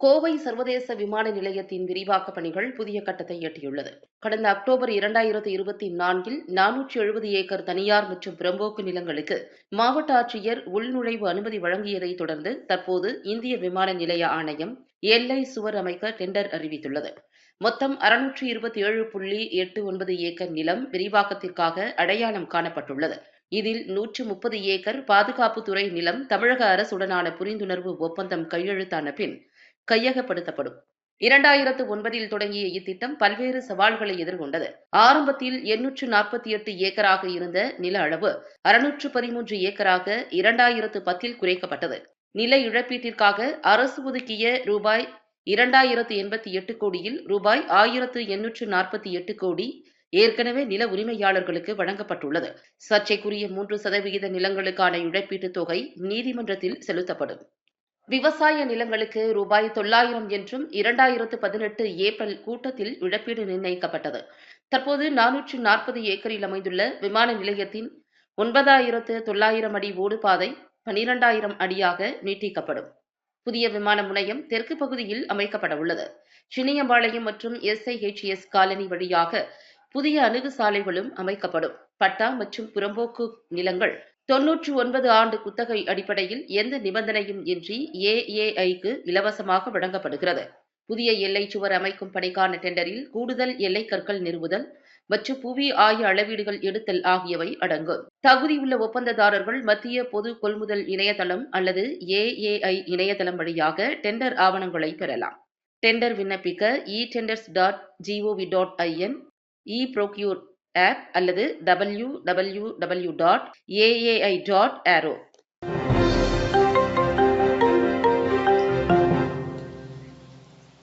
கோவை சர்வதேச விமான நிலையத்தின் விரிவாக்க பணிகள் புதிய கட்டத்தை எட்டியுள்ளது. கடந்த அக்டோபர் இரண்டாயிரத்து இருபத்தி நான்கில் நானூற்றி எழுபது ஏக்கர் தனியார் மற்றும் பிரம்போக்கு நிலங்களுக்கு மாவட்ட ஆட்சியர் உள்நுழைவு அனுமதி வழங்கியதைத் தொடர்ந்து தற்போது இந்திய விமான நிலைய ஆணையம் எல்லை சுவர் அமைக்க டெண்டர் அறிவித்துள்ளது. மொத்தம் அறுநூற்றி இருபத்தி ஏழு புள்ளி எட்டு ஒன்பது ஏக்கர் நிலம் விரிவாக்கத்திற்காக அடையாளம் காணப்பட்டுள்ளது. இதில் நூற்று முப்பது ஏக்கர் பாதுகாப்புத்துறை நிலம் தமிழக அரசுடனான புரிந்துணர்வு ஒப்பந்தம் கையெழுத்தான பின் கையகப்படுத்தப்படும். இரண்டாயிரத்து ஒன்பதில் தொடங்கிய இத்திட்டம் பல்வேறு சவால்களை எதிர்கொண்டது. ஆரம்பத்தில் எண்ணூற்று நாற்பத்தி எட்டு ஏக்கராக இருந்த நில அளவு அறுநூற்று பதிமூன்று ஏக்கராக இரண்டாயிரத்து பத்தில் குறைக்கப்பட்டது. நில இழப்பீட்டிற்காக அரசு ஒதுக்கிய ரூபாய் இரண்டாயிரத்து எண்பத்தி எட்டு கோடியில் ரூபாய் ஆயிரத்து எண்ணூற்று நாற்பத்தி எட்டு கோடி ஏற்கனவே நில உரிமையாளர்களுக்கு வழங்கப்பட்டுள்ளது. சர்ச்சைக்குரிய மூன்று சதவிகித நிலங்களுக்கான இழப்பீட்டுத் தொகை நீதிமன்றத்தில் செலுத்தப்படும். விவசாய நிலங்களுக்கு ரூபாய் தொள்ளாயிரம் என்றும் இரண்டாயிரத்து பதினெட்டு ஏப்ரல் கூட்டத்தில் இழப்பீடு நிர்ணயிக்கப்பட்டது. தற்போது நானூற்று நாற்பது ஏக்கரில் அமைந்துள்ள விமான நிலையத்தின் ஒன்பதாயிரத்து தொள்ளாயிரம் அடி ஓடுபாதை பனிரெண்டாயிரம் அடியாக நீட்டிக்கப்படும். புதிய விமான முனையம் தெற்கு பகுதியில் அமைக்கப்பட உள்ளது. சின்னியம்பாளையம் மற்றும் எஸ்ஐஹெச்எஸ் காலனி வழியாக புதிய அணுகு சாலைகளும் அமைக்கப்படும். பட்டா மற்றும் புறம்போக்கு நிலங்கள் தொன்னூற்று ஒன்பது ஆண்டு குத்தகை அடிப்படையில் எந்த நிபந்தனையும் இன்றி ஏஏஐக்கு இலவசமாக வழங்கப்படுகிறது. புதிய எல்லை சுவர் அமைக்கும் பணிக்கான டெண்டரில் கூடுதல் எல்லை கற்கள் நிறுவுதல் மற்றும் புவி ஆய அளவீடுகள் எடுத்தல் ஆகியவை அடங்கும் தகுதியுள்ள ஒப்பந்ததாரர்கள் மத்திய பொது கொள்முதல் இணையதளம் அல்லது ஏஏஐ இணையதளம் வழியாக டெண்டர் ஆவணங்களை பெறலாம். டெண்டர் விண்ணப்பிக்க e tenders dot gov dot in e procure app அல்லது W W W dot AAI dot aero